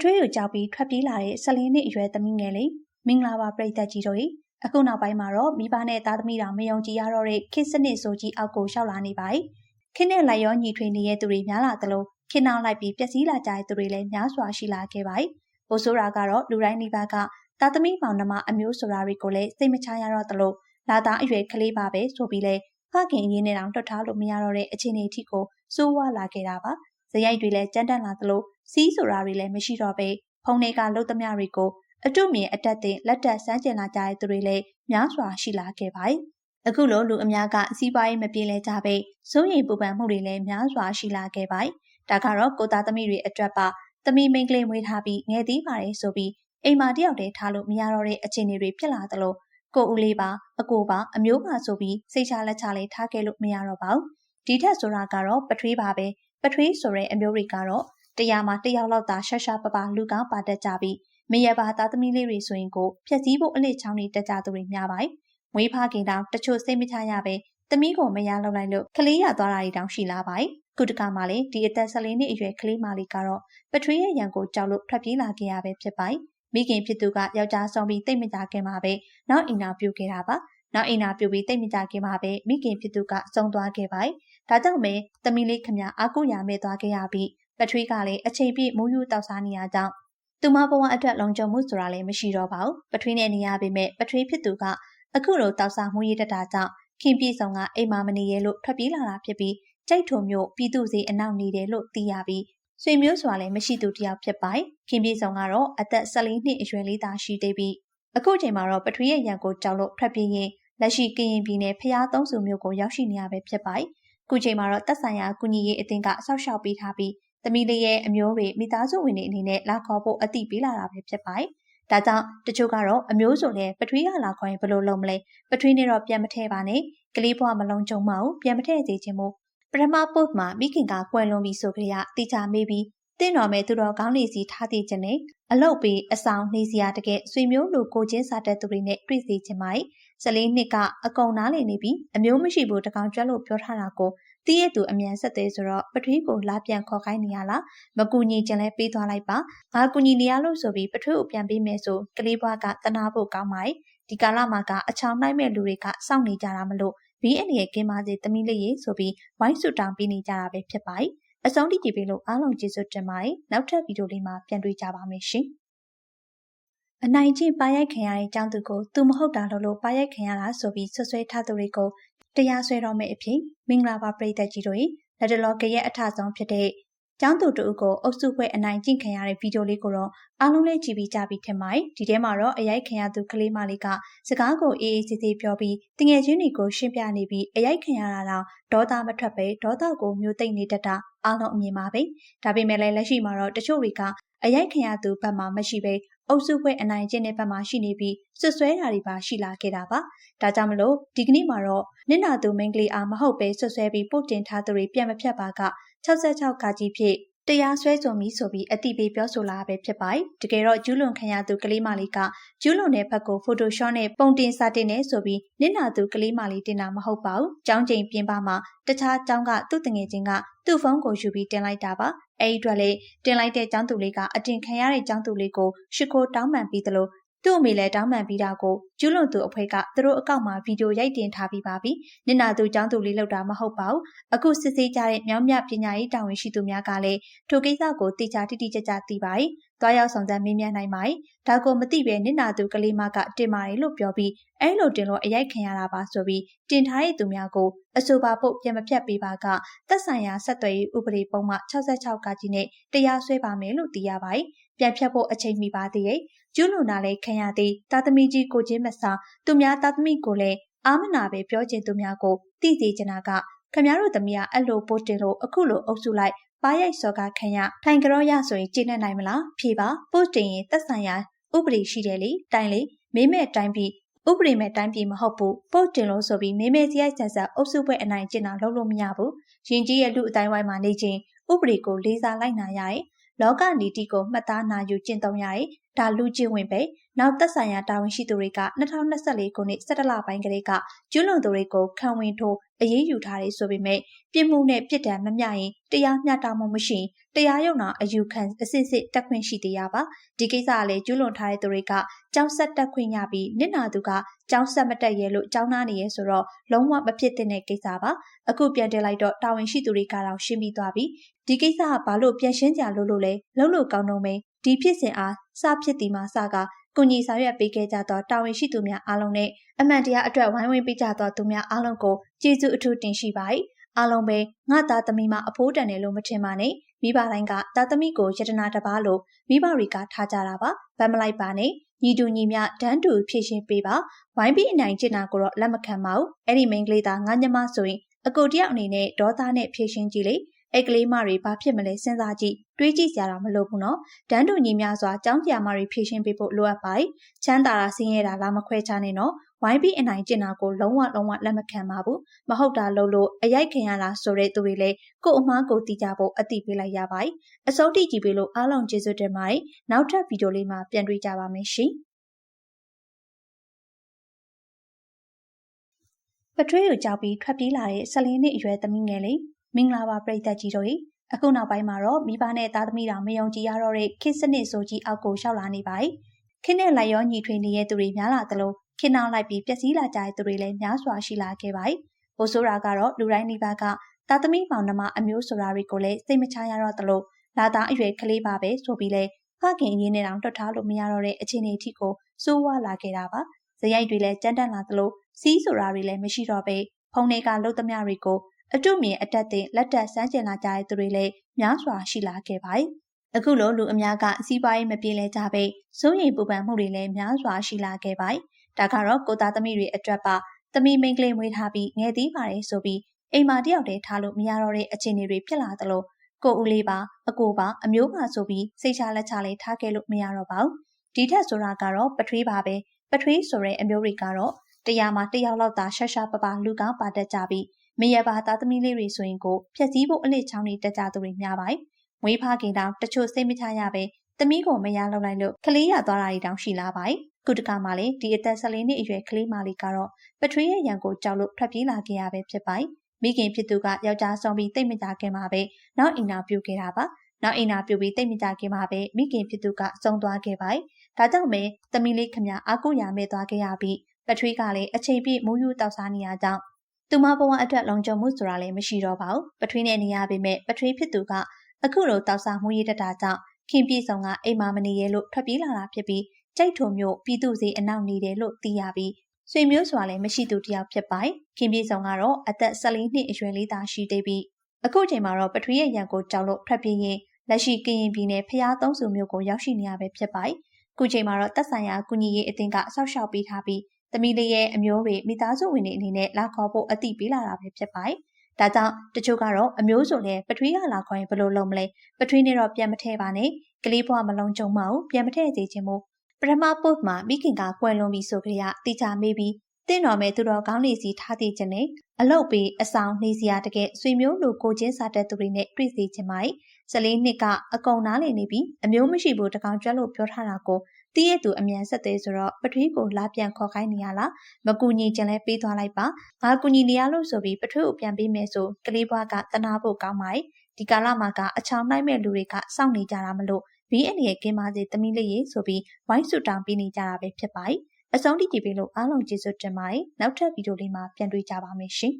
ထွေးကိုကြောက်ပြီးထွက်ပြေးလာတဲ့ဆလင်းနှစ်အရွယ်သမီးငယ်လေးမင်္ဂလာပါပရိသတ်ကြီးတို့အခုနောက်ပိုင်းမှာတော့မိဘနဲ့သားသမီးတော်မယုံကြည်ရတော့တဲ့ခစ်စနစ်ဆိုကြီးအောက်ကိုရောက်လာနေပါ යි ခင်းနဲ့လိုက်ရောညီထွေနေတဲ့သူတွေများလာသလိုခင်းနောက်လိုက်ပြီးပျက်စီးလာကြတဲ့သူတွေလည်းများစွာရှိလာခဲ့ပါ යි ဘိုးဆိုးရာကတော့လူတိုင်းနေပါကသားသမီးမောင်နှမအမျိုးဆိုတာတွေကိုလည်းစိတ်မချရတော့သလိုလာသားအရွယ်ကလေးပါပဲဆိုပြီးလဲဖခင်ရင်းနဲ့တောင်တွတ်ထားလို့မရတော့တဲ့အခြေအနေအထိကိုစိုးဝါလာခဲ့တာပါဇယိုက်တွေလည်းကြမ်းတမ်းလာသလို စီးဆိုတာတွေလည်းမရှိတော့ပဲဖုန်တွေကလုတ်သမျှတွေကိုအတုမြင်အတက်တင်လက်တက်စမ်းကျင်လာကြတဲ့သူတွေလည်းများစွာရှိလာခဲ့ပါတယ်။အခုလိုလူအများကစီးပွားရေးမပြေလည်ကြပဲစိုးရိမ်ပူပန်မှုတွေလည်းများစွာရှိလာခဲ့ပါတယ်။ဒါကတော့ကိုသားသမီးတွေအတွက်ပါသမီးမိန်းကလေးမွေးထားပြီးငယ်သေးပါတယ်ဆိုပြီးအိမ်မှာတယောက်တည်းထားလို့မရတော့တဲ့အခြေအနေတွေဖြစ်လာသလိုကိုဦးလေးပါအကိုပါအမျိုးပါဆိုပြီးစိတ်ချလက်ချလေးထားခဲ့လို့မရတော့ပါဘူး။ဒီထက်ဆိုတာကတော့ပထွေးပါပဲပထွေးဆိုတဲ့အမျိုးတွေကတော့ တရားမှာတယောက်လောက်သာရှာရှာပပလူကောင်းပါတတ်ကြပြီးမရပါသားသမီးလေးတွေဆိုရင်ကိုဖြက်စည်းဖို့အလစ်ချောင်းတွေတက်ကြသူတွေများပါတယ်။မွေးဖခင်တောင်တချို့စိတ်မချရပဲသမီးကိုမရလောက်လိုက်လို့ကလေးရသွားတာတွေတောင်ရှိလာပါတယ်။ကုတကမှာလေဒီအသက်၁၄နှစ်အရွယ်ကလေးမလေးကတော့ပထွေးရဲ့ရန်ကိုကြောက်လို့ထွက်ပြေးလာခဲ့ရပဲဖြစ်ပါတယ်။မိခင်ဖြစ်သူကယောက်ျားဆောင်ပြီးတိတ်မကြခင်မှာပဲနောက်အိမ်နာပြုတ်ခဲ့တာပါ။နောက်အိမ်နာပြုတ်ပြီးတိတ်မကြခင်မှာပဲမိခင်ဖြစ်သူကဆုံးသွားခဲ့ပါတယ်။ဒါကြောင့်ပဲသမီးလေးခမအားကိုရမဲ့သွားခဲ့ရပြီး ပထွေးကလည်းအချိန်ပြည့်မိုးယူတောက်စားနေရကြောင်းသူမဘဝအတွက်လုံခြုံမှုဆိုတာလည်းမရှိတော့ပါဘူးပထွေးနဲ့နေရပေမဲ့ပထွေးဖြစ်သူကအခုလိုတောက်စားမှုရတတာကြောင့်ခင်ပြေဆောင်ကအိမ်မမနေရလို့ထွက်ပြေးလာတာဖြစ်ပြီးကြိတ်ထုံမျိုးပြည်သူစီအနောက်နေတယ်လို့သိရပြီးဆွေမျိုးစွာလည်းမရှိသူတယောက်ဖြစ်ပါတယ်ခင်ပြေဆောင်ကတော့အသက်14နှစ်အရွယ်လေးသားရှိသေးပြီးအခုချိန်မှာတော့ပထွေးရဲ့ရန်ကိုကြောက်လို့ထွက်ပြေးရင်လက်ရှိကရင်ပြည်နယ်ဖျားသုံးစုမျိုးကိုရောက်ရှိနေရပဲဖြစ်ပါတယ်ခုချိန်မှာတော့တက်ဆိုင်ရာကုညီရေးအသင်းကဆောက်ရှောက်ပေးထားပြီး သမီးလေးရဲ့အမျိုးတွေမိသားစုဝင်တွေအနေနဲ့လာခေါ်ဖို့အတိပေးလာတာပဲဖြစ်ပါတယ်။ဒါကြောင့်တချို့ကတော့အမျိုးဆိုလဲပထွေးရလာခေါ်ရင်ဘယ်လိုလုပ်မလဲပထွေးနဲ့တော့ပြန်မထည့်ပါနဲ့ကလေးဘွားမလုံးကြုံမအောင်ပြန်မထည့်စေချင်မို့ပထမပုတ်မှာမိခင်ကကွယ်လွန်ပြီဆိုကြရတိကျမေးပြီးတင့်တော်မဲ့သူတော်ကောင်းနေစီထားသိခြင်းနဲ့အလုတ်ပေးအဆောင်နေစရာတကယ်ဆွေမျိုးလူကိုချင်းစားတဲ့သူတွေနဲ့တွေ့စေခြင်းပါ။ဇလေးနှစ်ကအကုန်နားလည်နေပြီးအမျိုးမရှိဘူးတကောင်ကျွတ်လို့ပြောထားတာကို တည့်ရဲ့သူအမြန်ဆက်သေးဆိုတော့ပထွေးကိုလာပြန်ခေါ်ခိုင်းနေရလားမကူညီချင်လဲပေးသွားလိုက်ပါငါကူညီနေရလို့ဆိုပြီးပထွေးကိုပြန်ပေးမယ်ဆိုကလေးဘွားကတနာဖို့ကောင်းပါရဲ့ဒီကာလမှာကအချောင်းနိုင်မဲ့လူတွေကစောင့်နေကြတာမလို့ဘီးအနေနဲ့ကင်းပါစေသမီးလေးရေဆိုပြီးဝိုင်းဆူတောင်းပေးနေကြတာပဲဖြစ်ပါရဲ့အဆုံးထိကြည့်ပေးလို့အားလုံးကျေးဇူးတင်ပါတယ်နောက်ထပ်ဗီဒီယိုလေးမှာပြန်တွေ့ကြပါမယ်ရှင်အနိုင်ကျင့်ပါရိုက်ခံရတဲ့ကျောင်းသူကိုသူမဟုတ်တာလို့လို့ပါရိုက်ခံရတာဆိုပြီးဆွဆွဲထားသူတွေကို တရားစွဲတော်မယ့်အဖြစ်မင်္ဂလာပါပရိသတ်ကြီးတို့လက်တလောကရဲ့အထဆုံးဖြစ်တဲ့ကျောင်းသူတို့ကိုအုပ်စုဖွဲ့အနိုင်ကျင့်ခံရတဲ့ဗီဒီယိုလေးကိုတော့အားလုံးလေးကြည့်ပြီးကြပြီထင်ပါတယ်ဒီထဲမှာတော့အရိုက်ခံရသူကလေးမလေးကစကားကိုအေးအေးဆေးဆေးပြောပြီးတငယ်ချင်းတွေကိုရှင်းပြနေပြီးအရိုက်ခံရတာတော့ဒေါသမထွက်ပဲဒေါသကိုမျိုးသိမ့်နေတတ်တာအားလုံးအမြင်ပါပဲဒါပေမဲ့လည်းလက်ရှိမှာတော့တချို့တွေကအရိုက်ခံရသူဘက်မှာမရှိပဲ အုပ်စုဖွဲ့အနိုင်ကျင့်တဲ့ဘက်မှာရှိနေပြီးဆွဆွဲတာတွေပါရှိလာခဲ့တာပါဒါကြောင့်မလို့ဒီကနေ့မှာတော့နင့်နာသူမိန်းကလေးအားမဟုတ်ပဲဆွဆွဲပြီးပုတ်တင်ထားသူတွေပြန်မဖြတ်ပါက66ကကြီးဖြစ် တရားစွဲဆိုမိဆိုပြီးအတိပေးပြောဆိုလာပဲဖြစ်ပါတယ်။တကယ်တော့ကျူးလွန်ခံရသူကလေးမလေးကကျူးလွန်တဲ့ဘက်ကို Photoshop နဲ့ပုံတင်စာတင်နေဆိုပြီးနင့်နာသူကလေးမလေးတင်တာမဟုတ်ပါဘူး။ကျောင်းချိန်ပြင်ပမှာတခြားကျောင်းကသူ့တငယ်ချင်းကသူ့ဖုန်းကိုယူပြီးတင်လိုက်တာပါ။အဲဒီအတွက်လေတင်လိုက်တဲ့ကျောင်းသူလေးကအတင်ခံရတဲ့ကျောင်းသူလေးကိုရှ िख ိုတောင်းပန်ပြီးသလို သူ့အမေလည်းတောင်းပန်ပြီးတာကိုကျူးလွန်သူအဖွဲ့ကသူတို့အကောင့်မှာဗီဒီယိုရိုက်တင်ထားပြီးပါပြီ။နင်နာသူចောင်းသူလေးလောက်တာမဟုတ်ပါဘူး။အခုစစ်ဆေးကြတဲ့မြောင်းမြပညာရေးတာဝန်ရှိသူများကလည်းထိုကိစ္စကိုတေချာတိတိကျကျသိပါ၏။တွားရောက်ဆောင်စမ်းမေးမြန်းနိုင်ပါ၏။ဒါကိုမသိဘဲနင်နာသူကလေးမကတင်ပါတယ်လို့ပြောပြီးအဲလိုတင်လို့အရိုက်ခံရတာပါဆိုပြီးတင်ထားတဲ့သူများကိုအဆိုပါပုတ်ပြန်မဖြတ်ပေးပါကသက်ဆိုင်ရာဆက်သွယ်ရေးဥပဒေပုံမှ66ကကြီးနဲ့တရားစွဲပါမယ်လို့သိရပါ၏။ပြန်ဖြတ်ဖို့အချိန်မီပါသေးရဲ့ ကျူးလွန်တာလည်းခံရသည်သားသမီးကြီးကိုချင်းမစာသူများသားသမီးကိုလည်းအာမနာပဲပြောချင်သူများကိုသိစေချင်တာကခမရတို့သမီးကအဲ့လိုပို့တင်လို့အခုလိုအုပ်စုလိုက်ပါရိုက်စော်ကခံရထိုင်ကြောရဆိုရင်ကျင့်နိုင်မလားဖြေပါပို့တင်ရင်သက်ဆိုင်ရာဥပဒေရှိတယ်လေတိုင်လေမေးမဲ့တိုင်းပြီးဥပဒေမဲ့တိုင်းပြည်မဟုတ်ဘူးပို့တင်လို့ဆိုပြီးမေမေစီရိုက်ဆက်ဆက်အုပ်စုပွဲအနိုင်ကျင့်တာလုပ်လို့မရဘူးရင်ကြီးရဲ့လူအတိုင်းဝိုင်းမှာနေချင်း ဥပဒေကိုလေးစားလိုက်နာရရင်လောကနီတိကိုမှတ်သားနာယူကျင့်သုံးရရင်ဒါလူချင်းဝင်ပဲနောက်သက်ဆိုင်ရာတာဝန်ရှိသူတွေက2024ခုနှစ်17လပိုင်းကလေးကကျွလွန်သူတွေကိုခံဝင်ထိုး အရေးယူထားတယ်ဆိုပေမဲ့ပြစ်မှုနဲ့ပြစ်ဒဏ်မမျှရင်တရားမျှတမှုမရှိရင်တရားရုံးတော်အယူခံအစစ်စစ်တက်ခွင့်ရှိသေးရပါဒီကိစ္စကလည်းကျူးလွန်ထားတဲ့သူတွေကကြောင်းဆက်တက်ခွင့်ရပြီးနစ်နာသူကကြောင်းဆက်မတက်ရဲလို့ကြောင်းနာနေရဲဆိုတော့လုံးဝမဖြစ်တဲ့ကိစ္စပါအခုပြန်တက်လိုက်တော့တာဝန်ရှိသူတွေကတော့ရှင်းပြီးသွားပြီဒီကိစ္စကဘာလို့ပြန်ရှင်းကြလို့လို့လဲလုံးလို့ကောင်းတော့မယ် ဒီဖြစ်စဉ်အားစဖြစ်ဒီမှာစကကုညီဆောင်ရွက်ပေးခဲ့ကြသောတာဝန်ရှိသူများအားလုံးနဲ့အမှန်တရားအတွက်ဝိုင်းဝန်းပေးကြသောသူများအားလုံးကိုကျေးဇူးအထူးတင်ရှိပါ၏အားလုံးပဲငါသားသမီးမအဖိုးတန်တယ်လို့မထင်ပါနဲ့မိဘတိုင်းကသားသမီးကိုယတနာတပါလို့မိဘတွေကထားကြတာပါဗတ်မလိုက်ပါနဲ့ညီတူညီမျှဒန်းတူဖြည့်ရှင်းပေးပါဝိုင်းပြီးအနိုင်ကျင့်တာကိုတော့လက်မခံပါဘူးအဲ့ဒီမိန်းကလေးသားငါညမဆိုရင်အကိုတယောက်အနေနဲ့ဒေါသနဲ့ဖြည့်ရှင်းကြည့်လေ အဲ့ကလေးမတွေဘာဖြစ်မလဲစဉ်းစားကြည့်တွေးကြည့်ကြတာမလိုဘူးနော်ဒန်းတူညီများစွာចောင်းပြာမတွေဖြည့်ရှင်းပေးဖို့လိုအပ်ပါတယ်ချမ်းသာတာဆင်းရဲတာလာမခွဲခြားနဲ့နော်ဝိုင်းပြီးအနိုင်ကျင့်တာကိုလုံးဝလုံးဝလက်မခံပါဘူးမဟုတ်တာလို့လို့အရိုက်ခင်ရလားဆိုတဲ့သူတွေလည်းကို့အမားကိုတီးကြဖို့အတိပေးလိုက်ရပါတယ်အစိုးတိကြည့်ပေးလို့အားလုံးကျေးဇူးတင်ပါတယ်နောက်ထပ်ဗီဒီယိုလေးမှာပြန်တွေ့ကြပါမယ်ရှင်ပထွေးကိုကြောက်ပြီးထွက်ပြေးလာတဲ့ဆလင်းနှစ်အရွယ်သမီးငယ်လေး မင်္ဂလာပါပရိသတ်ကြီးတို့အခုနောက်ပိုင်းမှာတော့မိဘနဲ့သားသမီးတော်မယုံကြည်ရတော့တဲ့ခေတ်စနစ်ဆိုကြီးအောက်ကိုရောက်လာနေပါပြီ။ခေတ်နဲ့လိုက်ရောညီထွေနေတဲ့သူတွေများလာသလိုခေတ်နောက်လိုက်ပြီးပျက်စီးလာကြတဲ့သူတွေလည်းများစွာရှိလာခဲ့ပါပြီ။ဘိုးဆိုးရာကတော့လူတိုင်းနေပါကသားသမီးမောင်နှမအမျိုးဆိုတာတွေကိုလည်းစိတ်မချရတော့သလိုလာသားအရွယ်ကလေးပါပဲဆိုပြီးလဲဖခင်အရင်းနဲ့တောင်တွတ်ထားလို့မရတော့တဲ့အခြေအနေအထိကိုစိုးဝါလာခဲ့တာပါ။ဇယိုက်တွေလည်းကြမ်းတမ်းလာသလိုစီးဆိုတာတွေလည်းမရှိတော့ပဲဖုန်တွေကလှုပ်သမျှတွေကို အတုမြင်အတက်တဲ့လက်တက်စမ်းကျင်လာကြတဲ့သူတွေလည်းများစွာရှိလာခဲ့ပါတယ်။အခုလိုလူအများကစီးပွားရေးမပြေလည်ကြပေစိုးရိမ်ပူပန်မှုတွေလည်းများစွာရှိလာခဲ့ပါတယ်။ဒါကတော့ကိုသားသမီးတွေအတွက်ပါသမီးမိန်းကလေးမွေးထားပြီးငယ်သေးပါတယ်ဆိုပြီးအိမ်မှာတယောက်တည်းထားလို့မရတော့တဲ့အခြေအနေတွေဖြစ်လာသလိုကိုဦးလေးပါအကိုပါအမျိုးပါဆိုပြီးစိတ်ချလက်ချလေးထားခဲ့လို့မရတော့ပါဘူး။ဒီထက်ဆိုတာကတော့ပထွေးပါပဲပထွေးဆိုတဲ့အမျိုးတွေကတော့တရားမှာတယောက်လောက်သာရှာရှာပပလူကောင်းပါတတ်ကြပြီး မရပါသားသမီးလေးတွေဆိုရင်ကိုဖြက်စည်းဖို့အလစ်ချောင်းတွေတက်ကြသူတွေများပါတယ်။မွေးဖခင်တောင်တချို့စိတ်မချရပဲသမီးကိုမရလောက်လိုက်လို့ကလေးရသွားတာတွေတောင်ရှိလာပါတယ်။ကုတကမှာလေဒီအသက်၁၄နှစ်အရွယ်ကလေးမလေးကတော့ပထွေးရဲ့ရန်ကိုကြောက်လို့ထွက်ပြေးလာခဲ့ရပဲဖြစ်ပါတယ်။မိခင်ဖြစ်သူကယောက်ျားဆောင်ပြီးတိတ်မကြခင်မှာပဲနောက်အိမ်နာပြုတ်ခဲ့တာပါ။နောက်အိမ်နာပြုတ်ပြီးတိတ်မကြခင်မှာပဲမိခင်ဖြစ်သူကဆုံးသွားခဲ့ပါတယ်။ဒါကြောင့်ပဲသမီးလေးခမအားကိုရမဲ့သွားခဲ့ရပြီးပထွေးကလည်းအချိန်ပြည့်မိုးယူတောက်စားနေရကြောင်း သူမဘဝအတွက်လုံခြုံမှုဆိုတာလည်းမရှိတော့ပါဘူးပထွေးနဲ့နေရပေမဲ့ပထွေးဖြစ်သူကအခုလိုတောက်စားမှုရည်တတာကြောင့်ခင်ပြေဆောင်ကအိမ်မမနေရလို့ထွက်ပြေးလာတာဖြစ်ပြီးကြိတ်ထုံမျိုးပြည်သူစီအနောက်နေတယ်လို့သိရပြီးဆွေမျိုးစွာလည်းမရှိသူတယောက်ဖြစ်ပါတယ်ခင်ပြေဆောင်ကတော့အသက်14နှစ်အရွယ်လေးသားရှိသေးပြီးအခုချိန်မှာတော့ပထွေးရဲ့ရန်ကိုကြောက်လို့ထွက်ပြေးရင်လက်ရှိကရင်ပြည်နယ်ဖျားသုံးစုမျိုးကိုရောက်ရှိနေရပဲဖြစ်ပါတယ်ခုချိန်မှာတော့တက်ဆိုင်ရာကုညီရေးအသင်းကဆောက်ရှောက်ပေးထားပြီး သမီးလေးရဲ့အမျိုးတွေမိသားစုဝင်တွေအနေနဲ့လာခေါ်ဖို့အတိပေးလာတာပဲဖြစ်ပါတယ်။ဒါကြောင့်တချို့ကတော့အမျိုးဆိုလဲပထွေးကလာခေါ်ရင်ဘယ်လိုလုပ်မလဲ။ပထွေးနဲ့တော့ပြန်မထည့်ပါနဲ့။ကလေးဘွားမလုံးကြုံမအောင်ပြန်မထည့်စေချင်ဘူး။ပထမပုတ်မှာမိခင်ကကွယ်လွန်ပြီဆိုကြရတိချမေးပြီးတင်းတော်မဲ့သူတော်ကောင်းလေးစီထားသိခြင်းနဲ့အလုတ်ပြီးအဆောင်နေစရာတကယ်ဆွေမျိုးလူကိုချင်းစားတဲ့သူတွေနဲ့တွေ့စီခြင်းပါ။ဇလေးနှစ်ကအကုံနားလေနေပြီးအမျိုးမရှိဘူးတကောင်ကျွတ်လို့ပြောထားတာကို တည့်ရဲ့သူအမြန်ဆက်သေးဆိုတော့ပထွေးကိုလာပြန်ခေါ်ခိုင်းနေရလားမကူညီချင်လဲပေးသွားလိုက်ပါငါကူညီနေရလို့ဆိုပြီးပထွေးကိုပြန်ပေးမယ်ဆိုကလေးဘွားကတနာဖို့ကောင်းပါ යි ဒီကာလမှာကအချောင်နိုင်မဲ့လူတွေကစောင့်နေကြတာမလို့ဘီးအနေနဲ့ကင်းပါစေသမီးလေးရေဆိုပြီးဝိုင်းဆူတောင်းပေးနေကြတာပဲဖြစ်ပါ යි အဆုံးထိကြည့်ပေးလို့အားလုံးကျေးဇူးတင်ပါတယ်နောက်ထပ်ဗီဒီယိုလေးမှာပြန်တွေ့ကြပါမယ်ရှင်